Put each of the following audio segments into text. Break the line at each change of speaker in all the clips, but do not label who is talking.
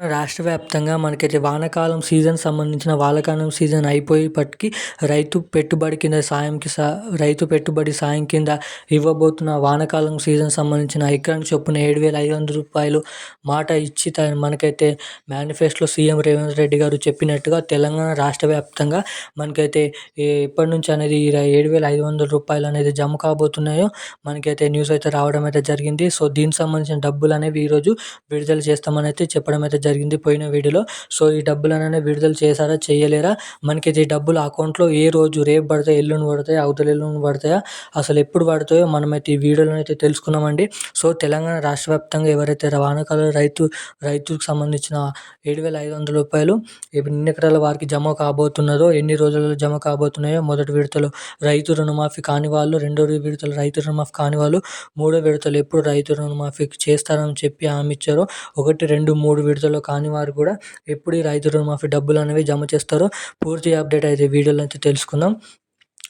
రాష్ట్ర వ్యాప్తంగా మనకైతే వానాకాలం సీజన్ సంబంధించిన వానాకాలం సీజన్ అయిపోయేపటికి రైతు పెట్టుబడి కింద సాయంకి సా రైతు పెట్టుబడి సాయం కింద ఇవ్వబోతున్న వానాకాలం సీజన్ సంబంధించిన ఎకరం చొప్పున ఏడు వేల ఐదు వందల రూపాయలు మాట ఇచ్చి మనకైతే మేనిఫెస్టోలో సీఎం రేవంత్ రెడ్డి గారు చెప్పినట్టుగా తెలంగాణ రాష్ట్ర వ్యాప్తంగా మనకైతే ఎప్పటి నుంచి అనేది ఏడు వేల ఐదు వందల రూపాయలు అనేది జమ కాబోతున్నాయో మనకైతే న్యూస్ అయితే రావడం అయితే జరిగింది. సో దీనికి సంబంధించిన డబ్బులు అనేవి ఈరోజు విడుదల చేస్తామని అయితే చెప్పడం అయితే జరిగింది పోయిన వీడియోలో. సో ఈ డబ్బులు అనేది విడుదల చేశారా చేయలేరా? మనకి ఈ డబ్బులు అకౌంట్లో ఏ రోజు రేపు పడతాయి ఎల్లుండి పడతాయి అవతల ఎల్లుండి పడతాయా అసలు ఎప్పుడు పడతాయో మనమైతే ఈ వీడియోలో అయితే తెలుసుకున్నామండి. సో తెలంగాణ రాష్ట్ర వ్యాప్తంగా ఎవరైతే వానాకాలం రైతు రైతుకు సంబంధించిన ఏడు వేల ఐదు వందల రూపాయలు ఎన్ని ఎకరాల వారికి జమ కాబోతున్నదో ఎన్ని రోజులలో జమ కాబోతున్నాయో మొదటి విడతలో రైతు రుణమాఫీ కాని వాళ్ళు రెండో విడతలు రైతు రుణమాఫీ కాని వాళ్ళు మూడో విడతలు ఎప్పుడు రైతు రుణమాఫీ చేస్తారని చెప్పి హామీ ఇచ్చారో ఒకటి రెండు మూడు విడతలు కాని వారు కూడా ఎప్పుడు ఈ రైతు రుణమాఫీ డబ్బులు అనేవి జమ చేస్తారో పూర్తి అప్డేట్ అయితే వీడియోలో అయితే తెలుసుకుందాం.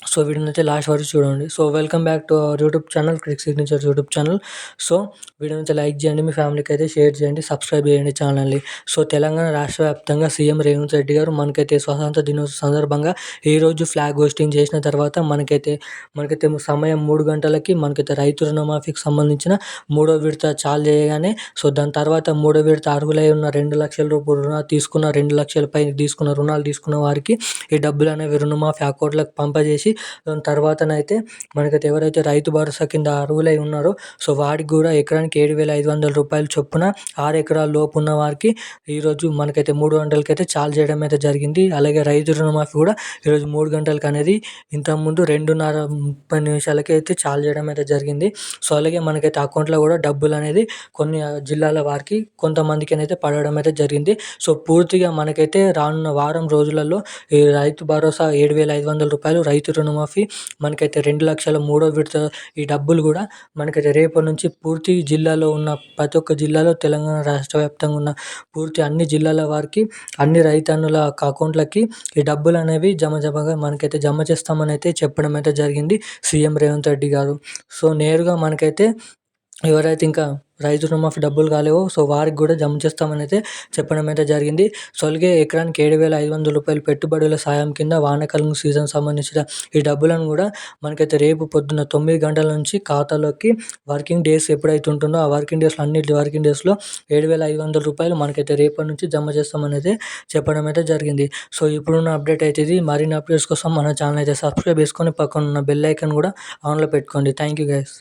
సో వీడియోని లాస్ట్ వరకు చూడండి. So welcome back to our YouTube channel crick signature YouTube channel so వీడియోని లైక్ చేయండి మీ ఫ్యామిలీకి అయితే షేర్ చేయండి సబ్స్క్రైబ్ చేయండి ఛానల్ని సో తెలంగాణ రాష్ట్ర వ్యాప్తంగా సీఎం రేవంత్ రెడ్డి గారు మనకైతే స్వాతంత్ర దినోత్సవ సందర్భంగా ఈరోజు ఫ్లాగ్ హోస్టింగ్ చేసిన తర్వాత మనకైతే మనకైతే సమయం మూడు గంటలకి మనకైతే రైతు రుణమాఫీకి సంబంధించిన మూడో విడత చాలు చేయగానే సో దాని తర్వాత మూడో విడత అర్హులై ఉన్న రెండు లక్షల రూపాయలు రుణాలు తీసుకున్న రెండు లక్షలపై తీసుకున్న రుణాలు తీసుకున్న వారికి ఈ డబ్బులు అనేవి రుణమాఫీ అకౌంట్లకు పంపజేసి దాని తర్వాతనైతే మనకైతే ఎవరైతే రైతు భరోసా కింద అర్హులై ఉన్నారో సో వాడికి కూడా ఎకరానికి ఏడు వేల ఐదు వందల రూపాయలు చొప్పున ఆరు ఎకరాల లోపు ఉన్న వారికి ఈరోజు మనకైతే మూడు గంటలకి అయితే చాలు చేయడం అయితే జరిగింది. అలాగే రైతు రుణమాఫీ కూడా ఈరోజు మూడు గంటలకు అనేది ఇంతకుముందు రెండున్నర ముప్పై నిమిషాలకి అయితే చాలు చేయడం అయితే జరిగింది. సో అలాగే మనకైతే అకౌంట్లో కూడా డబ్బులు అనేది కొన్ని జిల్లాల వారికి కొంతమందికి అయితే పడడం అయితే జరిగింది. సో పూర్తిగా మనకైతే రానున్న వారం రోజులలో ఈ రైతు భరోసా ఏడు వేల ఐదు వందల రూపాయలు రైతు రుణమాఫీ మనకైతే రెండు లక్షల మూడో విడత ఈ డబ్బులు కూడా మనకైతే రేపటి నుంచి పూర్తి జిల్లాలో ఉన్న ప్రతి ఒక్క జిల్లాలో తెలంగాణ రాష్ట్ర వ్యాప్తంగా ఉన్న పూర్తి అన్ని జిల్లాల వారికి అన్ని రైతన్నుల అకౌంట్లకి ఈ డబ్బులు అనేవి జమ జమగా మనకైతే జమ చేస్తామని అయితే చెప్పడం అయితే జరిగింది సీఎం రేవంత్ రెడ్డి గారు. సో నేరుగా మనకైతే ఎవరైతే ఇంకా రైతు రుణమాఫీ డబ్బులు కాలేవో సో వారికి కూడా జమ చేస్తామని అయితే చెప్పడం అయితే జరిగింది. సో అలాగే ఎకరానికి ఏడు వేల ఐదు వందల రూపాయలు పెట్టుబడుల సాయం కింద వానాకాలం సీజన్ సంబంధించిన ఈ డబ్బులను కూడా మనకైతే రేపు పొద్దున్న తొమ్మిది గంటల నుంచి ఖాతాలోకి వర్కింగ్ డేస్ ఎప్పుడైతే ఉంటుందో ఆ వర్కింగ్ డేస్లో అన్నింటి వర్కింగ్ డేస్లో ఏడు వేల ఐదు వందల రూపాయలు మనకైతే రేపటి నుంచి జమ చేస్తామని అయితే చెప్పడం అయితే జరిగింది. సో ఇప్పుడున్న అప్డేట్ అయితే ఇది. మరిన్ని అప్డేట్స్ కోసం మన ఛానల్ అయితే సబ్స్క్రైబ్ చేసుకొని పక్కన ఉన్న బెల్ ఐకన్ కూడా ఆన్లో పెట్టుకోండి. Thank you guys.